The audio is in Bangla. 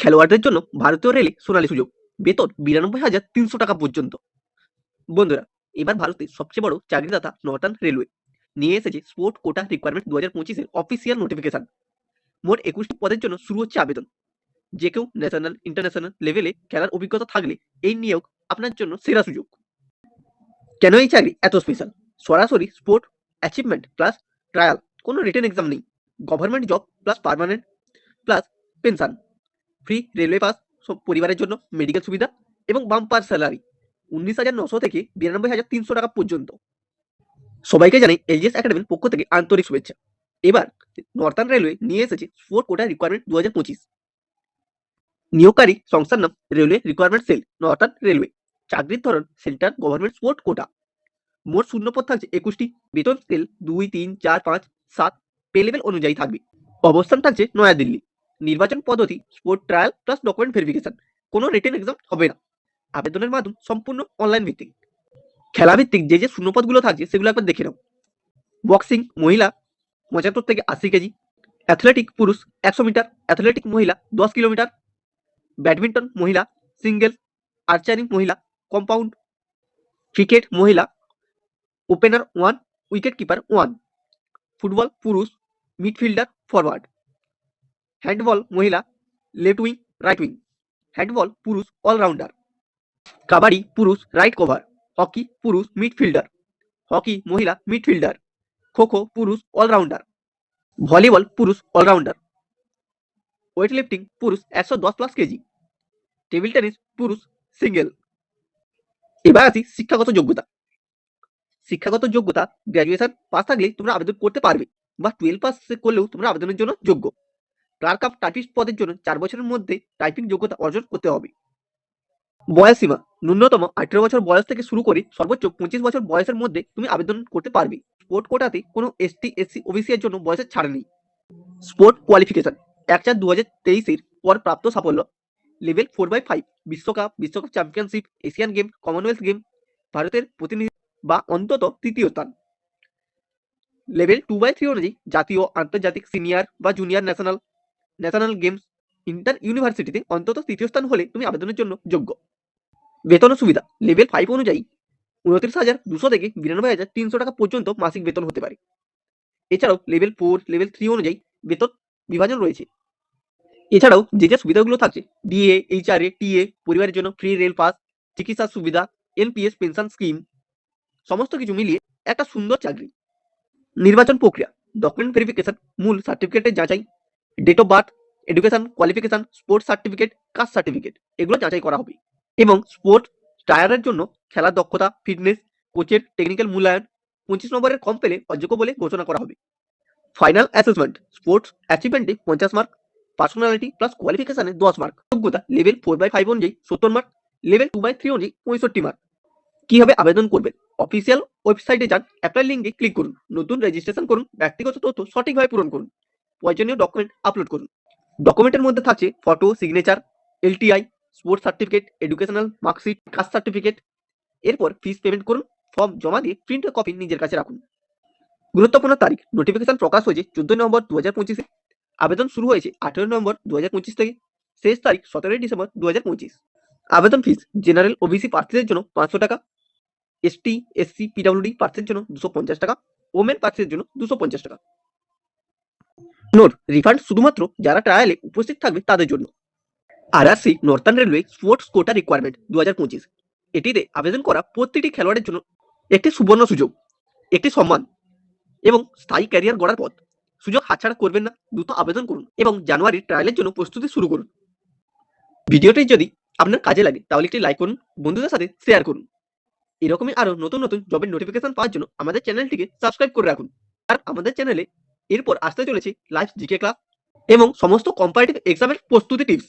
খেলোয়াড়দের জন্য ভারতীয় রেলে সোনালী সুযোগ। বেতন বিরানব্বই হাজার তিনশো টাকা পর্যন্ত। বন্ধুরা, এবার ভারতের সবচেয়ে বড় চাকরিদাতা নর্থার্ন রেলওয়ে নিয়ে এসেছে স্পোর্ট কোটা রিকোয়ারমেন্ট দু হাজার পঁচিশের অফিসিয়াল নোটিফিকেশন মোট একুশটি পদের জন্য শুরু হচ্ছে আবেদন। যে কেউ ন্যাশনাল ইন্টারন্যাশনাল লেভেলে খেলার অভিজ্ঞতা থাকলে এই নিয়োগ আপনার জন্য সেরা সুযোগ। কেন এই চাকরি এত স্পেশাল সরাসরি স্পোর্ট অ্যাচিভমেন্ট প্লাস ট্রায়াল কোনো রিটেন এক্সাম নেই। Government job plus permanent plus pension free railway pass পরিবারের জন্য মেডিকেল সুবিধা এবং বাম্পার স্যালারি উনিশ হাজার নশো থেকে বিরানব্বই হাজার তিনশো টাকা পর্যন্ত। সবাইকে জানাই এলজিএস একাডেমির পক্ষ থেকে আন্তরিক শুভেচ্ছা। এবার নর্থার্ন রেলওয়ে নিয়ে এসেছে স্পোর্ট কোটা রিকোয়ারমেন্ট দু হাজার পঁচিশ। নিয়োগকারী সংস্থার নাম railway requirement cell northern railway চাকরির ধরন সেন্ট্রাল গভর্নমেন্ট স্পোর্ট কোটা মোট শূন্যপদ থাকছে একুশটি। বেতন স্কেল দুই, তিন, চার, পাঁচ, সাত পে লেভেল অনুযায়ী থাকবে। অবস্থান থাকছে নয়াদিল্লি। নির্বাচন পদ্ধতি sport trial plus document verification কোনো রিটেন এক্সাম হবে না। আবেদনের মাধ্যম সম্পূর্ণ অনলাইন ভিত্তিক। খেলা ভিত্তিক যে যে শূন্যপদগুলো থাকছে, সেগুলো একবার দেখে নাও। বক্সিং মহিলা পঁচাত্তর থেকে আশি কেজি অ্যাথলেটিক পুরুষ একশো মিটার অ্যাথলেটিক মহিলা দশ কিলোমিটার, ব্যাডমিন্টন মহিলা সিঙ্গেল আর্চারি মহিলা কম্পাউন্ড ক্রিকেট মহিলা opener one wicket keeper one football পুরুষ মিডফিল্ডার ফরওয়ার্ড হ্যান্ডবল মহিলা left wing right wing handball পুরুষ অলরাউন্ডার কাবাডি, পুরুষ রাইট কভার হকি, পুরুষ মিডফিল্ডার হকি, মহিলা মিডফিল্ডার খো খো পুরুষ অলরাউন্ডার ভলিবল, পুরুষ অলরাউন্ডার ওয়েট লিফটিং পুরুষ, একশো দশ প্লাস কেজি। টেবিল টেনিস পুরুষ সিঙ্গেল এবার আসি শিক্ষাগত যোগ্যতা। শিক্ষাগত যোগ্যতা গ্র্যাজুয়েশন পাস থাকলে তোমরা আবেদন করতে পারবে। বা টুয়েলভ পাস করলেও তোমরা আবেদনের জন্য যোগ্য। ক্লার্ক অফ টাইপিস্ট পদের জন্য চার বছরের মধ্যে টাইপিং যোগ্যতা অর্জন করতে হবে। বয়স সীমা, ন্যূনতম আঠেরো বছর বয়স থেকে শুরু করে সর্বোচ্চ পঁচিশ বছর বয়সের মধ্যে তুমি আবেদন করতে পারবে। স্পোর্ট কোটাতে কোনো এসটি, এসসি, ওবিসি এর জন্য বয়সের ছাড় নেই। স্পোর্ট কোয়ালিফিকেশন, এক চার দু হাজার তেইশের পর প্রাপ্ত সাফল্য। লেভেল ফোর বাই ফাইভ, বিশ্বকাপ বিশ্বকাপ championship, Asian game, Commonwealth game, ভারতের প্রতিনিধি বা অন্তত তৃতীয় স্থান। লেভেল টু বাই থ্রি অনুযায়ী জাতীয়, আন্তর্জাতিক, সিনিয়র বা junior national national games inter ইউনিভার্সিটিতে অন্তত তৃতীয় স্থান হলে তুমি আবেদনের জন্য যোগ্য। বেতন সুবিধা লেভেল ফাইভ অনুযায়ী উনত্রিশ হাজার দুশো থেকে বিরানব্বই হাজার তিনশো টাকা পর্যন্ত মাসিক বেতন হতে পারে। এছাড়াও লেভেল ফোর লেভেল থ্রি অনুযায়ী বেতন বিভাজন রয়েছে। এছাড়াও যে যে সুবিধাগুলো থাকছে ডিএ এইচআরএ টিএ পরিবারের জন্য ফ্রি রেল পাস চিকিৎসা সুবিধা এনপিএস পেনশন স্কিম সমস্ত কিছু মিলিয়ে একটা সুন্দর চাকরি। নির্বাচন প্রক্রিয়া ডকুমেন্ট ভেরিফিকেশন মূল সার্টিফিকেটের যাচাই date of birth education qualification sports certificate caste certificate এগুলো যাচাই করা হবে। এবং স্পোর্টস টায়ারের জন্য খেলার দক্ষতা ফিটনেস কোচের টেকনিক্যাল মূল্যায়ন, পঁচিশ নম্বরের কম পেলে অযোগ্য বলে ঘোষণা করা হবে। ফাইনাল অ্যাসেসমেন্ট স্পোর্টস অ্যাচিভমেন্টে পঞ্চাশ মার্ক পার্সোনালিটি প্লাস কোয়ালিফিকেশনে দশ মার্ক যোগ্যতা লেভেল ফোর বাই ফাইভ অনুযায়ী সত্তর mark level two by three অনুযায়ী পঁয়ষট্টি মার্ক কীভাবে আবেদন করবেন? অফিসিয়াল ওয়েবসাইটে যান অ্যাপ্লাই লিঙ্কে ক্লিক করুন। নতুন রেজিস্ট্রেশন করুন, ব্যক্তিগত তথ্য সঠিকভাবে পূরণ করুন। প্রয়োজনীয় ডকুমেন্ট আপলোড করুন। ডকুমেন্টের মধ্যে থাকছে photo signature LTI sports certificate educational marksheet caste certificate এরপর ফিস পেমেন্ট করুন ফর্ম জমা দিয়ে প্রিন্ট কপি নিজের কাছে রাখুন। গুরুত্বপূর্ণ তারিখ নোটিফিকেশন প্রকাশ হয়েছে চোদ্দই নভেম্বর দু হাজার পঁচিশে। আবেদন শুরু হয়েছে আঠেরোই নভেম্বর দু হাজার পঁচিশ থেকে। শেষ তারিখ সতেরোই ডিসেম্বর দু হাজার পঁচিশ। আবেদন ফিস জেনারেল ওবিসি প্রার্থীদের জন্য পাঁচশো টাকা। এসটি এসসি পিডাব্লিউডি প্রার্থীদের জন্য দুশো পঞ্চাশ টাকা। ওমেন প্রার্থীদের জন্য দুশো পঞ্চাশ টাকা। নোট রিফান্ড শুধুমাত্র যারা ট্রায়ালে উপস্থিত থাকবে তাদের জন্য। আর RRC northern railway sports quota requirement দু হাজার পঁচিশ। এটিতে আবেদন করা প্রতিটি খেলোয়াড়ের জন্য একটি সুবর্ণ সুযোগ, একটি সম্মান এবং স্থায়ী ক্যারিয়ার গড়ার পথ। সুযোগ হাতছাড়া করবেন না, দ্রুত আবেদন করুন এবং জানুয়ারির ট্রায়ালের জন্য প্রস্তুতি শুরু করুন। ভিডিওটি যদি আপনার কাজে লাগে, তাহলে একটি লাইক করুন, বন্ধুদের সাথে শেয়ার করুন। এরকমই আরও নতুন নতুন জবের নোটিফিকেশন পাওয়ার জন্য আমাদের চ্যানেলটিকে সাবস্ক্রাইব করে রাখুন। আর আমাদের চ্যানেলে এরপর আসতে চলেছি লাইভ জিকে ক্লাস এবং সমস্ত কম্পারেটিভ এক্সামের প্রস্তুতি টিপস